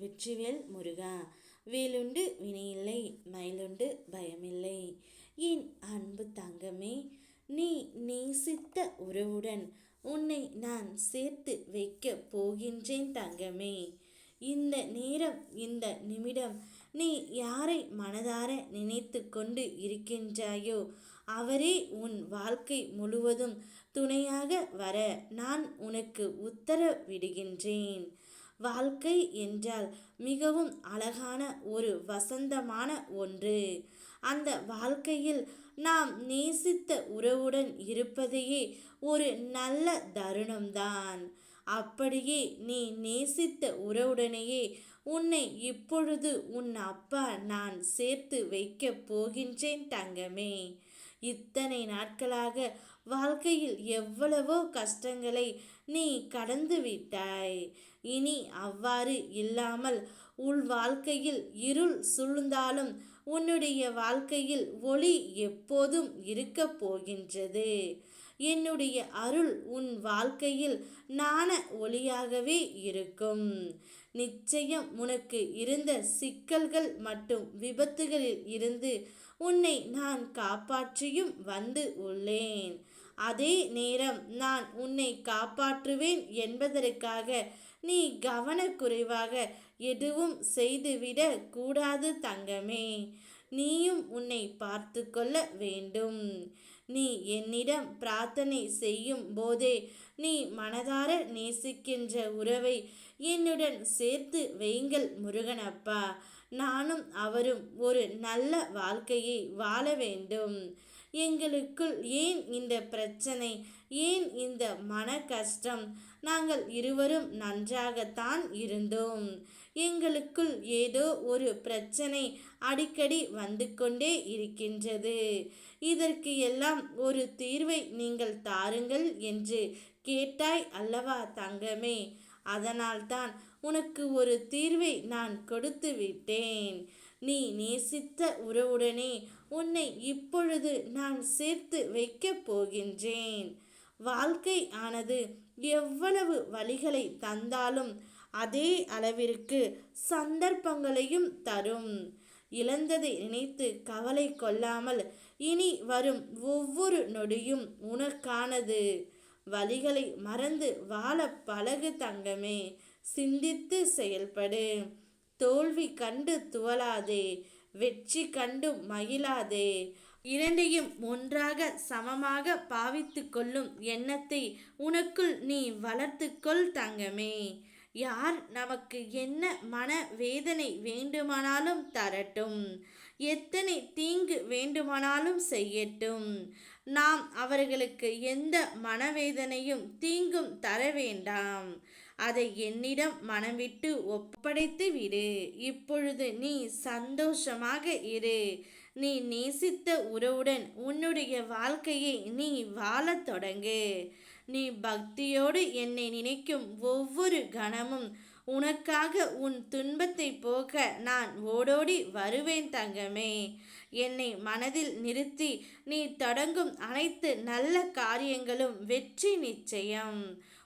வெற்றிவேல் முருகா. வேலுண்டு வினையில்லை மயிலுண்டு பயமில்லை. என் அன்பு தங்கமே? நீ நேசித்த உறவுடன் உன்னை நான் சேர்த்து வைக்க போகின்றேன் தங்கமே. இந்த நேரம் இந்த நிமிடம் நீ யாரை மனதார நினைத்து கொண்டு இருக்கின்றாயோ அவரே உன் வாழ்க்கை முழுவதும் துணையாக வர நான் உனக்கு உத்தரவிடுகின்றேன். வாழ்க்கை என்றால் மிகவும் அழகான ஒரு வசந்தமான ஒன்று. அந்த வாழ்க்கையில் நாம் நேசித்த உறவுடன் இருப்பதையே ஒரு நல்ல தருணம்தான். அப்படியே நீ நேசித்த உறவுடனேயே உன்னை இப்பொழுது உன் அப்பா நான் சேர்த்து வைக்கப் போகின்றேன் தங்கமே. இத்தனை நாட்களாக வாழ்க்கையில் எவ்வளவோ கஷ்டங்களை நீ கடந்து விட்டாய். இனி அவ்வாறு இல்லாமல் உள் வாழ்க்கையில் இருள் சூழ்ந்தாலும் உன்னுடைய வாழ்க்கையில் ஒளி எப்போதும் இருக்கப் போகின்றது. என்னுடைய அருள் உன் வாழ்க்கையில் நாண ஒளியாகவே இருக்கும். நிச்சயம் உனக்கு இருந்த சிக்கல்கள் மற்றும் விபத்துகளில் இருந்து உன்னை நான் காப்பாற்றியும் வந்து உள்ளேன். அதே நேரம் நான் உன்னை காப்பாற்றுவேன் என்பதற்காக நீ கவனக்குறைவாக எதுவும் செய்துவிட கூடாது தங்கமே. நீயும் உன்னை பார்த்து கொள்ள வேண்டும். நீ என்னிடம் பிரார்த்தனை செய்யும் போதே நீ மனதார நேசிக்கின்ற உறவை என்னுடன் சேர்த்து வைங்கள் முருகனப்பா நானும் அவரும் ஒரு நல்ல வாழ்க்கையை வாழ வேண்டும். எங்களுக்குள் ஏன் இந்த பிரச்சனை? ஏன் இந்த மன கஷ்டம் நாங்கள் இருவரும் நன்றாகத்தான் இருந்தோம். எங்களுக்குள் ஏதோ ஒரு பிரச்சனை அடிக்கடி வந்து கொண்டே இருக்கின்றது. இதற்கு எல்லாம் ஒரு தீர்வை நீங்கள் தாருங்கள் என்று கேட்டாய் அல்லவா தங்கமே? அதனால்தான் உனக்கு ஒரு தீர்வை நான் கொடுத்து விட்டேன். நீ நேசித்த உறவுடனே உன்னை இப்பொழுது நான் சேர்த்து வைக்கப் போகின்றேன். வாழ்க்கை ஆனது எவ்வளவு வழிகளை தந்தாலும் அதே அளவிற்கு சந்தர்ப்பங்களையும் தரும். இழந்ததை நினைத்து கவலை கொள்ளாமல் இனி வரும் ஒவ்வொரு நொடியும் உனக்கானது. வழிகளை மறந்து வாழ பழகு தங்கமே சிந்தித்து செயல்படு. தோல்வி கண்டு துவலாதே வெற்றி கண்டு மகிழாதே. இரண்டையும் ஒன்றாக சமமாக பாவித்து கொள்ளும் எண்ணத்தை உனக்குள் நீ வளர்த்துக்கொள் தங்கமே. யார் நமக்கு என்ன மன வேதனை வேண்டுமானாலும் தரட்டும். எத்தனை தீங்கு வேண்டுமானாலும் செய்யட்டும். நாம் அவர்களுக்கு எந்த மனவேதனையும் தீங்கும் தர வேண்டாம். அதை என்னிடம் மனம் விட்டு ஒப்படைத்து விடு. இப்பொழுது நீ சந்தோஷமாக இரு. நீ நேசித்த உறவுடன் உன்னுடைய வாழ்க்கையை நீ வாழத் தொடங்கு. நீ பக்தியோடு என்னை நினைக்கும் ஒவ்வொரு கணமும் உனக்காக உன் துன்பத்தை போக்க நான் ஓடோடி வருவேன் தங்கமே. என்னை மனதில் நிறுத்தி நீ தொடங்கும் அனைத்து நல்ல காரியங்களும் வெற்றி நிச்சயம்.